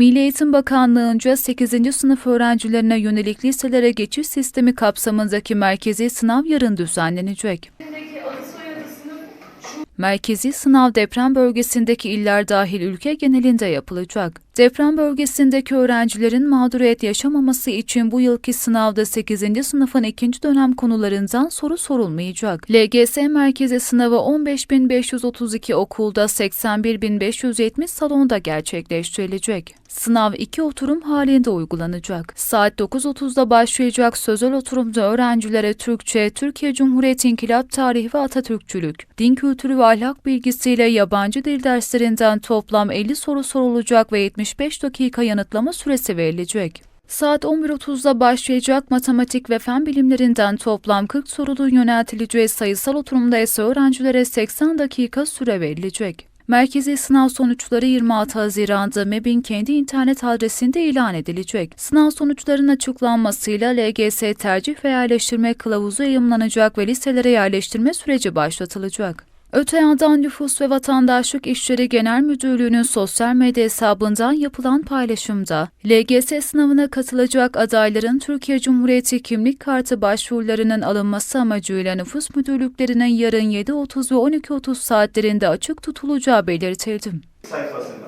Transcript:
Milli Eğitim Bakanlığı'nca 8. sınıf öğrencilerine yönelik liselere geçiş sistemi kapsamındaki merkezi sınav yarın düzenlenecek. Merkezi sınav deprem bölgesindeki iller dahil ülke genelinde yapılacak. Deprem bölgesindeki öğrencilerin mağduriyet yaşamaması için bu yılki sınavda 8. sınıfın ikinci dönem konularından soru sorulmayacak. LGS merkezi sınavı 15.532 okulda 81.570 salonda gerçekleştirilecek. Sınav iki oturum halinde uygulanacak. Saat 9.30'da başlayacak sözel oturumda öğrencilere Türkçe, Türkiye Cumhuriyeti İnkılap Tarihi ve Atatürkçülük, din kültürü ve ahlak bilgisiyle yabancı dil derslerinden toplam 50 soru sorulacak ve 75 dakika yanıtlama süresi verilecek. Saat 11.30'da başlayacak matematik ve fen bilimlerinden toplam 40 sorunun yöneltileceği sayısal oturumda ise öğrencilere 80 dakika süre verilecek. Merkezi sınav sonuçları 26 Haziran'da MEB'in kendi internet adresinde ilan edilecek. Sınav sonuçlarının açıklanmasıyla LGS tercih ve yerleştirme kılavuzu yayımlanacak ve liselere yerleştirme süreci başlatılacak. Öte yandan Nüfus ve Vatandaşlık İşleri Genel Müdürlüğü'nün sosyal medya hesabından yapılan paylaşımda, LGS sınavına katılacak adayların Türkiye Cumhuriyeti kimlik kartı başvurularının alınması amacıyla nüfus müdürlüklerinin yarın 7.30 ve 12.30 saatlerinde açık tutulacağı belirtildi. sayfasını